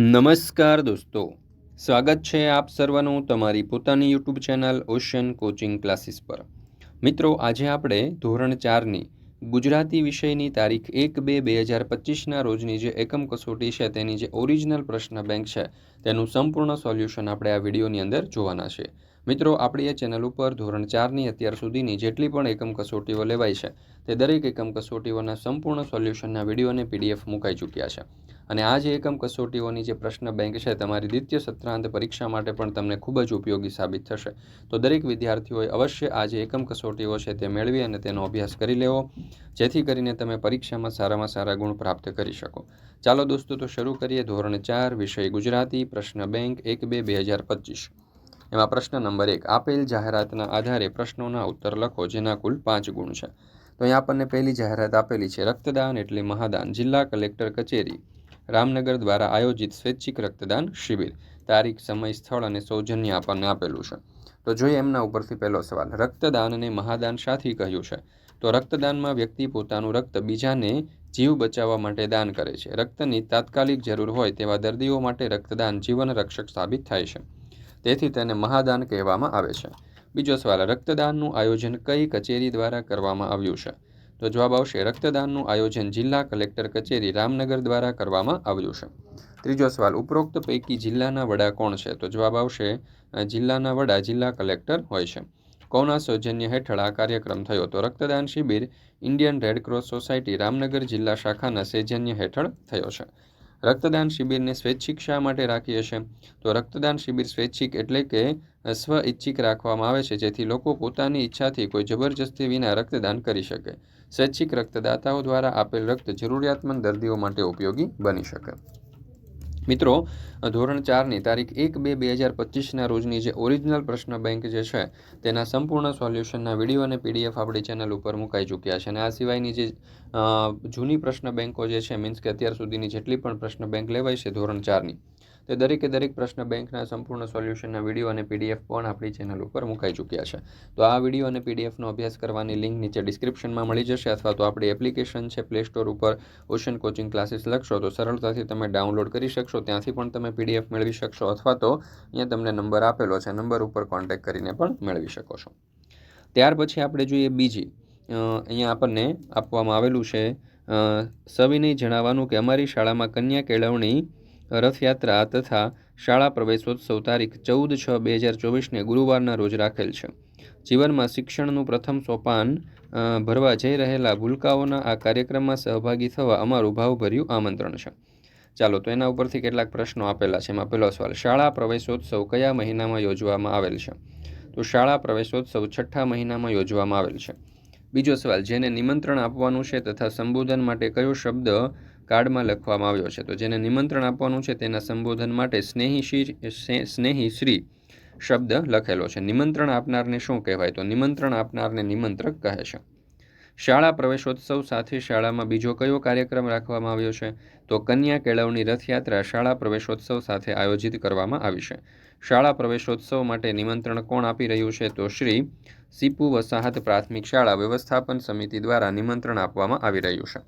નમસ્કાર દોસ્તો, સ્વાગત છે આપ સર્વનું તમારી પોતાની YouTube channel Ocean Coaching Classes પર. મિત્રો, આજે આપણે ધોરણ ચારની ગુજરાતી વિષયની તારીખ એક બે બે હજાર પચીસના રોજની જે એકમ કસોટી છે તેની જે ઓરિજિનલ પ્રશ્ન બેંક છે, તેનું સંપૂર્ણ સોલ્યુશન આપણે આ વિડીયોની અંદર જોવાના છે. મિત્રો, આપણી એ ચેનલ ઉપર ધોરણ ચારની અત્યાર સુધીની જેટલી પણ એકમ કસોટીઓ લેવાય છે, તે દરેક એકમ કસોટીઓના સંપૂર્ણ સોલ્યુશનના વીડિયો અને પીડીએફ મુકાઈ ચૂક્યા છે. અને આ જે એકમ કસોટીઓની જે પ્રશ્ન બેંક છે, તમારી દ્વિતીય સત્રાંત પરીક્ષા માટે પણ તમને ખૂબ જ ઉપયોગી સાબિત થશે. તો દરેક વિદ્યાર્થીઓએ અવશ્ય આ જે એકમ કસોટીઓ છે, તે મેળવી અને તેનો અભ્યાસ કરી લેવો, જેથી કરીને તમે પરીક્ષામાં સારામાં સારા ગુણ પ્રાપ્ત કરી શકો. ચાલો દોસ્તો, તો શરૂ કરીએ ધોરણ ચાર વિષય ગુજરાતી પ્રશ્ન બેંક એક બે બે હજાર પચીસ. એમાં પ્રશ્ન નંબર એક, આપેલ જાહેરાતના આધારે પ્રશ્નોના ઉત્તર લખો, જેના કુલ પાંચ ગુણ છે. તો અહીંયા આપણને પહેલી જાહેરાત આપેલી છે, રક્તદાન એટલે મહાદાન, જિલ્લા કલેક્ટર કચેરી, રામનગર દ્વારા આયોજિત સ્વૈચ્છિક રક્તદાન શિબિર. તારીખ, સમય, સ્થળ અને સૌજન્ય આપણને આપેલું છે. તો જોઈએ એમના ઉપરથી પહેલો સવાલ રક્તદાનને મહાદાન સાથી કહ્યું છે? તો રક્તદાનમાં વ્યક્તિ પોતાનું રક્ત બીજાને જીવ બચાવવા માટે દાન કરે છે. રક્તની તાત્કાલિક જરૂર હોય તેવા દર્દીઓ માટે રક્તદાન જીવન રક્ષક સાબિત થાય છે. તેથી તેને મહાદાન કહેવામાં આવે છે. બીજો સવાલ, રક્તદાનનું આયોજન કઈ કચેરી દ્વારા કરવામાં આવ્યું છે? તો જવાબ આવશે, રક્તદાનનું આયોજન જિલ્લા કલેક્ટર કચેરી રામનગર દ્વારા કરવામાં આવ્યું છે. ત્રીજો સવાલ, ઉપરોક્ત પૈકી જિલ્લાના વડા કોણ છે? તો જવાબ આવશે જિલ્લાના વડા જિલ્લા કલેક્ટર હોય છે. કોના સૌજન્ય હેઠળ આ કાર્યક્રમ થયો? તો રક્તદાન શિબિર, ઇન્ડિયન રેડક્રોસ સોસાયટી, રામનગર જિલ્લા શાખાના સૌજન્ય હેઠળ થયો છે. રક્તદાન શિબિરને સ્વૈચ્છિક શા માટે રાખીએ છીએ તો રક્તદાન શિબિર સ્વૈચ્છિક એટલે કે સ્વ ઈચ્છિક રાખવામાં આવે છે, જેથી લોકો પોતાની ઈચ્છાથી કોઈ જબરજસ્તી વિના રક્તદાન કરી શકે. સ્વૈચ્છિક રક્તદાતાઓ દ્વારા આપેલ રક્ત જરૂરિયાતમંદ દર્દીઓ માટે ઉપયોગી બની શકે. મિત્રો, ધોરણ ચારની તારીખ એક બે બે હજાર પચીસના રોજની જે ઓરિજિનલ પ્રશ્ન બેંક જે છે, તેના સંપૂર્ણ સોલ્યુશનના વીડિયો અને પીડીએફ આપણી ચેનલ ઉપર મુકાઈ ચૂક્યા છે. અને આ સિવાયની જે જૂની પ્રશ્ન બેંકો જે છે મીન્સ કે અત્યાર સુધીની જેટલી પણ પ્રશ્ન બેંક લેવાય છે ધોરણ ચારની તે દરેકે દરેક પ્રશ્ન બેંકના સંપૂર્ણ સોલ્યુશનના વીડિયો અને પીડીએફ પણ આપણી ચેનલ ઉપર મુકાઈ ચૂક્યા છે. તો આ વીડિયો અને પીડીએફનો અભ્યાસ કરવાની લિંક નીચે ડિસ્ક્રિપ્શનમાં મળી જશે અથવા તો આપણી એપ્લિકેશન છે પ્લે સ્ટોર ઉપર ઓશન કોચિંગ ક્લાસીસ લખશો તો સરળતાથી તમે ડાઉનલોડ કરી શકશો, ત્યાંથી પણ તમે પીડીએફ મેળવી શકશો અથવા તો અહીંયા તમને નંબર આપેલો છે, નંબર ઉપર કોન્ટેક્ટ કરીને પણ મેળવી શકો છો. ત્યાર પછી આપણે જોઈએ બીજી અહીંયા આપણને આપવામાં આવેલું છે સવિનય જણાવવાનું કે અમારી શાળામાં કન્યા કેળવણી રથયાત્રા તથા શાળા પ્રવેશોત્સવ તારીખ ચૌદ છ બે હજાર ચોવીસને ગુરુવારના રોજ રાખેલ છે. જીવનમાં શિક્ષણનું પ્રથમ સોપાન ભરવા જઈ રહેલા ભૂલકાઓના આ કાર્યક્રમમાં સહભાગી થવા અમારું ભાવભર્યું આમંત્રણ છે. ચાલો, તો એના ઉપરથી કેટલાક પ્રશ્નો આપેલા છે. એમાં પહેલો સવાલ, શાળા પ્રવેશોત્સવ કયા મહિનામાં યોજવામાં આવેલ છે? તો શાળા પ્રવેશોત્સવ છઠ્ઠા મહિનામાં યોજવામાં આવેલ છે. બીજો સવાલ, જેને નિમંત્રણ આપવાનું છે તથા સંબોધન માટે કયો શબ્દ કાર્ડમાં લખવામાં આવ્યો છે. તો જેને નિમંત્રણ આપવાનું છે તેના સંબોધન માટે સ્નેહી શ્રી સ્નેહી શ્રી શબ્દ લખેલો છે. નિમંત્રણ આપનારને શું કહેવાય? તો નિમંત્રણ આપનારને નિમંત્રક કહે છે. શાળા પ્રવેશોત્સવ સાથે શાળામાં બીજો કયો કાર્યક્રમ રાખવામાં આવ્યો છે? તો કન્યા કેળવણી રથયાત્રા શાળા પ્રવેશોત્સવ સાથે આયોજિત કરવામાં આવી છે. શાળા પ્રવેશોત્સવ માટે નિમંત્રણ કોણ આપી રહ્યું છે? તો શ્રી સીપુ વસાહત પ્રાથમિક શાળા વ્યવસ્થાપન સમિતિ દ્વારા નિમંત્રણ આપવામાં આવી રહ્યું છે.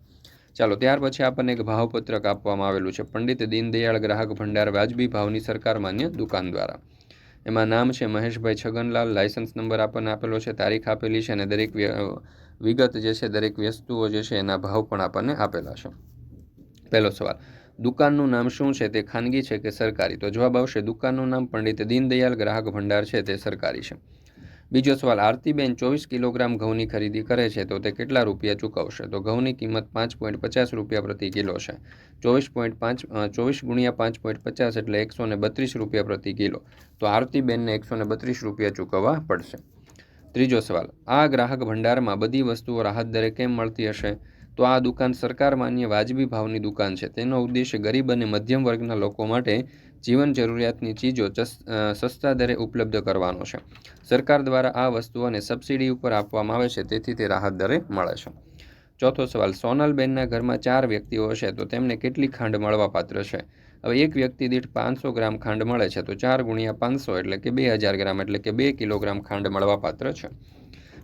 ચાલો, ત્યાર પછી આપણને એક ભાવપત્રક આપવામાં આવેલું છે. પંડિત દીનદયાળ ગ્રાહક ભંડાર વાજબી ભાવની સરકાર માન્ય દુકાન દ્વારા. એમાં નામ છે મહેશભાઈ છગનલાલ, લાયસન્સ નંબર આપણને આપેલો છે, તારીખ આપેલી છે અને દરેક વિગત જે છે, દરેક વસ્તુઓ જે છે, એના ભાવ પણ આપણને આપેલા છે. પહેલો સવાલ, દુકાનનું નામ શું છે? તે ખાનગી છે કે સરકારી? તો જવાબ આવશે, દુકાનનું નામ પંડિત દીનદયાળ ગ્રાહક ભંડાર છે, તે સરકારી છે. બીજો સવાલ, આરતીબેન ચોવીસ કિલોગ્રામ ઘઉંની ખરીદી કરે છે તો તે કેટલા રૂપિયા ચૂકવશે? તો ઘઉંની કિંમત પાંચ પોઈન્ટ પચાસ રૂપિયા પ્રતિ કિલો છે. ચોવીસ પોઈન્ટ પાંચ ચોવીસ ગુણ્યા પાંચ પોઈન્ટ પચાસ એટલે એકસો ને બત્રીસ રૂપિયા પ્રતિ કિલો. તો આરતીબેનને એકસો ને બત્રીસ રૂપિયા ચૂકવવા પડશે. ત્રીજો સવાલ, આ ગ્રાહક ભંડારમાં બધી વસ્તુઓ રાહત દરે કેમ મળતી હશે? તો આ દુકાન સરકાર માન્ય વાજબી ભાવની દુકાન છે. તેનો ઉદ્દેશ્ય ગરીબ અને મધ્યમ વર્ગના લોકો માટે જીવન જરૂરિયાતની ચીજો સસ્તા દરે ઉપલબ્ધ કરવાનો છે. સરકાર દ્વારા આ વસ્તુઓને સબસિડી ઉપર આપવામાં આવે છે, તેથી તે રાહત દરે મળે છે. ચોથો સવાલ, સોનલબેનના ઘરમાં ચાર વ્યક્તિઓ છે તો તેમને કેટલી ખાંડ મળવાપાત્ર છે? હવે એક વ્યક્તિ દીઠ પાંચસો ગ્રામ ખાંડ મળે છે, તો ચાર ગુણ્યા પાંચસો એટલે કે બે હજાર ગ્રામ એટલે કે બે કિલોગ્રામ ખાંડ મળવાપાત્ર છે.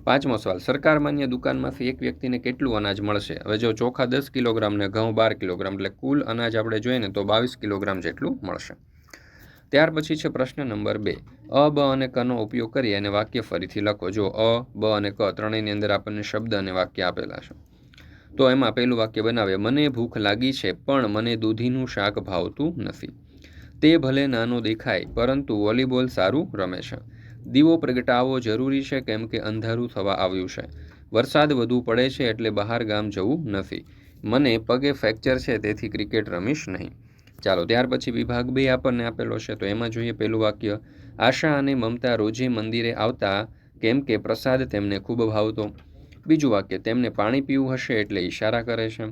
પાંચમો સવાલ, સરકાર માન્ય દુકાનમાંથી એક વ્યક્તિને કેટલું અનાજ મળશે? હવે જો ચોખા દસ કિલોગ્રામ ને ઘઉં બાર કિલોગ્રામ, એટલે કુલ અનાજ આપણે જોઈએ ને તો બાવીસ કિલોગ્રામ જેટલું મળશે. ત્યાર પછી છે પ્રશ્ન નંબર બે. અ, બ અને કનો ઉપયોગ કરી અને વાક્ય ફરીથી લખો. જો અ, બ અને ક ત્રણેયની અંદર આપણને શબ્દ અને વાક્ય આપેલા છે. તો એમાં પહેલું વાક્ય બનાવે, મને ભૂખ લાગી છે, પણ મને દૂધીનું શાક ભાવતું નથી. તે ભલે નાનો દેખાય, પરંતુ વોલીબોલ સારું રમે છે. દીવો પ્રગટાવવો જરૂરી છે કેમ કે અંધારું થવા આવ્યું છે. વરસાદ વધુ પડે છે એટલે બહાર ગામ જવું નથી. મને પગે ફ્રેક્ચર છે તેથી ક્રિકેટ રમીશ નહીં. ચાલો, ત્યાર પછી વિભાગ બે આપણને આપેલો છે, તો એમાં જોઈએ પહેલું વાક્ય. આશા અને મમતા રોજે મંદિરે આવતા કેમ કે પ્રસાદ તેમને ખૂબ ભાવતો. બીજું વાક્ય, તેમને પાણી પીવું હશે એટલે ઈશારા કરે છે.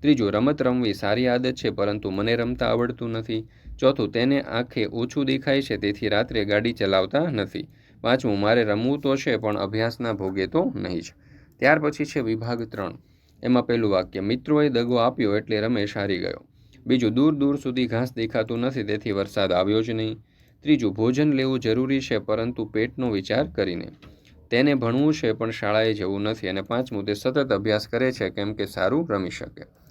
ત્રીજું, રમત રમવી સારી આદત છે, પરંતુ મને રમતા આવડતું નથી. ચોથું, તેને આંખે ઓછું દેખાય છે, તેથી રાત્રે ગાડી ચલાવતા નથી. પાંચમું મારે રમવું તો છે, પણ અભ્યાસના ભોગે તો નહીં જ. ત્યાર પછી છે વિભાગ ત્રણ. એમાં પહેલું વાક્ય, મિત્રોએ દગો આપ્યો એટલે રમેશ હારી ગયો. બીજું, દૂર દૂર સુધી ઘાસ દેખાતું નથી, તેથી વરસાદ આવ્યો જ નહીં. ત્રીજું, ભોજન લેવું જરૂરી છે, પરંતુ પેટનો વિચાર કરીને. તેને ભણવું છે, પણ શાળાએ જવું નથી. અને પાંચમું, તે સતત અભ્યાસ કરે છે, કેમ કે સારું રમી શકે.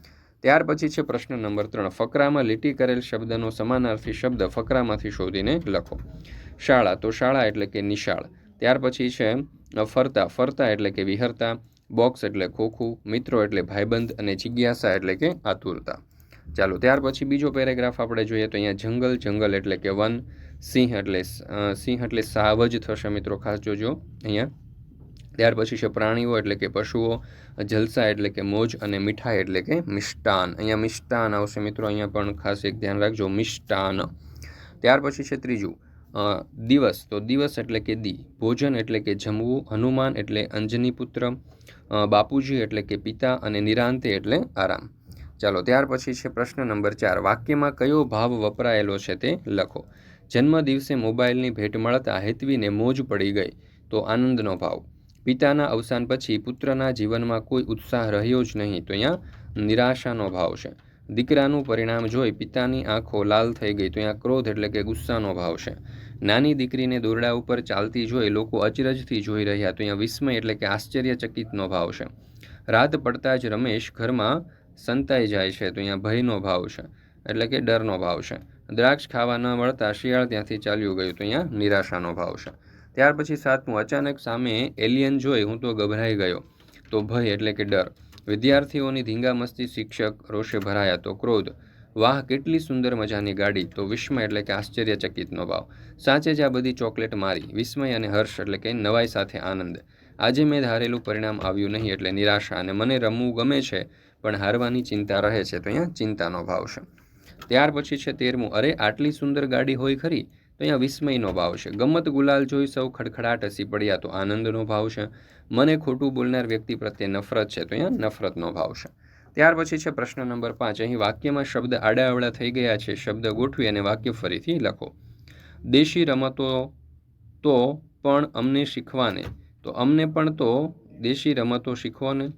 ત્યાર પછી છે પ્રશ્ન નંબર ત્રણ. ફકરામાં લીટી કરેલ શબ્દનો સમાનાર્થી શબ્દ ફકરામાંથી શોધીને લખો. શાળા, તો શાળા એટલે કે નિશાળ. ત્યાર પછી છે, ફરતા ફરતા એટલે કે વિહરતા, બોક્સ એટલે ખોખું, મિત્રો એટલે ભાઈબંધ અને જિજ્ઞાસા એટલે કે આતુરતા. ચાલો, ત્યાર પછી બીજો પેરેગ્રાફ આપણે જોઈએ તો અહીંયા જંગલ જંગલ એટલે કે વન, સિંહ એટલે સિંહ એટલે સાવજ થશે મિત્રો. ખાસ જોજો અહીંયા. ત્યાર પછી છે પ્રાણીઓ એટલે કે પશુઓ, જલસા એટલે કે મોજ અને મીઠાઈ એટલે કે મિષ્ટાન. અહીંયા મિષ્ટાન આવશે મિત્રો, અહીંયા પણ ખાસ એક ધ્યાન રાખજો, મિષ્ટાન. ત્યાર પછી છે ત્રીજું દિવસ. તો દિવસ એટલે કે દી. ભોજન એટલે કે જમવું, હનુમાન એટલે અંજની પુત્ર બાપુજી એટલે કે પિતા અને નિરાંતે એટલે આરામ. ચાલો, ત્યાર પછી છે પ્રશ્ન નંબર ચાર. વાક્યમાં કયો ભાવ વપરાયેલો છે તે લખો. જન્મ દિવસે મોબાઈલની ભેટ મળતા હેતવીને મોજ પડી ગઈ. તો આનંદનો ભાવ. પિતાના અવસાન પછી પુત્રના જીવનમાં કોઈ ઉત્સાહ રહ્યો જ નહીં તો અહીંયા નિરાશાનો ભાવ છે. દીકરાનું પરિણામ જોઈ પિતાની આંખો લાલ થઈ ગઈ તો અહીંયા ક્રોધ એટલે કે ગુસ્સાનો ભાવ છે. નાની દીકરીને દોરડા ઉપર ચાલતી જોઈ લોકો અચરજથી જોઈ રહ્યા તો અહીંયા વિસ્મય એટલે કે આશ્ચર્યચકિતનો ભાવ છે. રાત પડતા જ રમેશ ઘરમાં સંતાઈ જાય છે તો અહીંયા ભયનો ભાવ છે એટલે કે ડરનો ભાવ છે. દ્રાક્ષ ખાવા ન મળતા શિયાળ ત્યાંથી ચાલ્યું ગયું તો અહીંયા નિરાશાનો ભાવ છે. ત્યાર પછી સાતમું, અચાનક સામે એલિયન જોઈ હું તો ગભરાઈ ગયો. તો ભય એટલે કે ડર. વિદ્યાર્થીઓની ધીંગામસ્તી શિક્ષક રોષે ભરાયા તો ક્રોધ. વાહ, કેટલી સુંદર મજાની ગાડી. તો વિસ્મય એટલે કે આશ્ચર્યચકિતનો ભાવ. સાચે જ આ બધી ચોકલેટ મારી. વિસ્મય અને હર્ષ એટલે કે નવાઈ સાથે આનંદ. આજે મેં ધારેલું પરિણામ આવ્યું નહીં એટલે નિરાશા અને મને રમવું ગમે છે, પણ હારવાની ચિંતા રહે છે તો અહીંયા ચિંતાનો ભાવ છે. ત્યાર પછી છે તેરમું. અરે, આટલી સુંદર ગાડી હોય ખરી? તો અહીંયા વિસ્મયનો ભાવ છે. ગમત ગુલાલ જોઈ સૌ ખડખડાટ હસી પડ્યા તો આનંદનો ભાવ છે. મને ખોટું બોલનાર વ્યક્તિ પ્રત્યે નફરત છે. તો અહીંયા નફરતનો ભાવ છે. ત્યાર પછી છે પ્રશ્ન નંબર પાંચ. અહીં વાક્યમાં શબ્દ આડાઅવળા થઈ ગયા છે. શબ્દ ગોઠવી અને વાક્ય ફરીથી લખો. દેશી રમતો તો પણ અમને શીખવાને. તો અમને પણ તો દેશી રમતો શીખવાને.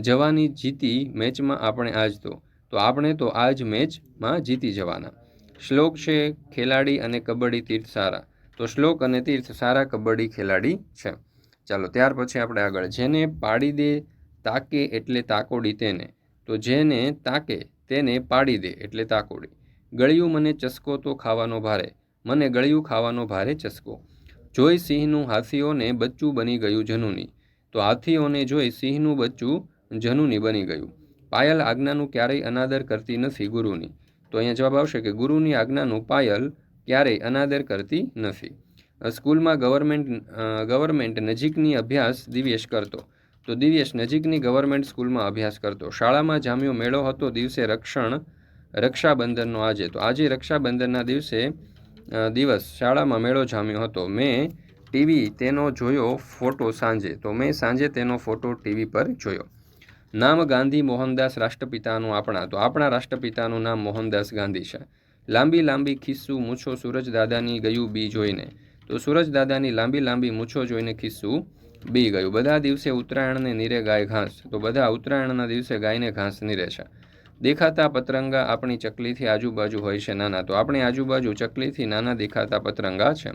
જવાની જીતી મેચમાં આપણે આજ તો. તો આપણે તો આજ મેચમાં જીતી જવાના. શ્લોક છે, ખેલાડી અને કબડ્ડી તીર્થ સારા. તો શ્લોક અને તીર્થ સારા, કબડ્ડી, ખેલાડી છે. ચાલો, ત્યાર પછી આપણે આગળ. જેને પાડી દે, તાકે એટલે તાકોડી તેને. તો જેને તાકે, તેને પાડી દે એટલે તાકોડી. ગળ્યું મને ચસ્કો તો ખાવાનો ભારે. મને ગળ્યું ખાવાનો ભારે ચસ્કો. જોઈ સિંહનું હાથીઓને બચ્ચું બની ગયું જનુની. તો હાથીઓને જોઈ સિંહનું બચ્ચું જનુની બની ગયું. પાયલ આજ્ઞાનું ક્યારેય અનાદર કરતી નથી ગુરુની. તો અહીંયા જવાબ આવશે કે ગુરુની આજ્ઞાનું પાયલ ક્યારેય અનાદર કરતી નથી. સ્કૂલમાં ગવર્મેન્ટ ગવર્મેન્ટ નજીકની અભ્યાસ દિવ્યેશ કરતો. તો દિવ્યેશ નજીકની ગવર્મેન્ટ સ્કૂલમાં અભ્યાસ કરતો. શાળામાં જામ્યો મેળો હતો, દિવસે રક્ષણ, રક્ષાબંધનનો આજે. તો આજે રક્ષાબંધનના દિવસે દિવસ શાળામાં મેળો જામ્યો હતો. મેં ટીવી તેનો જોયો ફોટો સાંજે. તો મેં સાંજે તેનો ફોટો ટીવી પર જોયો. નામ ગાંધી મોહનદાસ રાષ્ટ્રપિતાનું આપણા, તો આપણા રાષ્ટ્રપિતાનું નામ મોહનદાસ ગાંધી છે. લાંબી લાંબી ખિસ્સું મૂછો સૂરજદાદાની ગયું બી જોઈને. તો સૂરજદાદાની લાંબી લાંબી મૂછો જોઈને ખિસ્સું બી ગયું. બધા દિવસે ઉત્તરાયણને નીરે ગાય ઘાસ. તો બધા ઉત્તરાયણના દિવસે ગાયને ઘાસ નીરે છે. દેખાતા પતરંગા આપણી ચકલીથી આજુબાજુ હોય છે નાના. તો આપણી આજુબાજુ ચકલીથી નાના દેખાતા પતરંગા છે.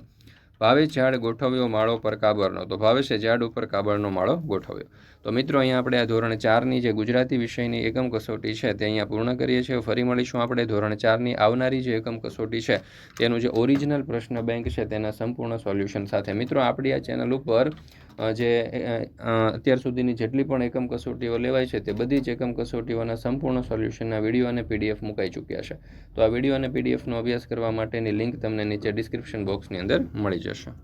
ભાવેશ ઝાડ ગોઠવ્યો, માળો પર કાબરનો. તો ભાવેશે ઝાડ ઉપર કાબરનો માળો ગોઠવ્યો. તો મિત્રો, અહીંયા આપણે આ ધોરણ ચારની જે ગુજરાતી વિષયની એકમ કસોટી છે, તે અહીંયા પૂર્ણ કરીએ છીએ. ફરી મળીશું આપણે ધોરણ ચારની આવનારી જે એકમ કસોટી છે, તેનું જે ઓરિજિનલ પ્રશ્ન બેંક છે, તેના સંપૂર્ણ સોલ્યુશન સાથે. મિત્રો, આપણી આ ચેનલ ઉપર જે અત્યાર સુધીની જેટલી પણ એકમ કસોટીઓ લેવાય છે, તે બધી જ એકમ કસોટીઓના સંપૂર્ણ સોલ્યુશનના વીડિયો અને પીડીએફ મુકાઈ ચૂક્યા છે. તો આ વીડિયો અને પીડીએફનો અભ્યાસ કરવા માટેની લિંક તમને નીચે ડિસ્ક્રિપ્શન બોક્સની અંદર મળી જશે. Кеша.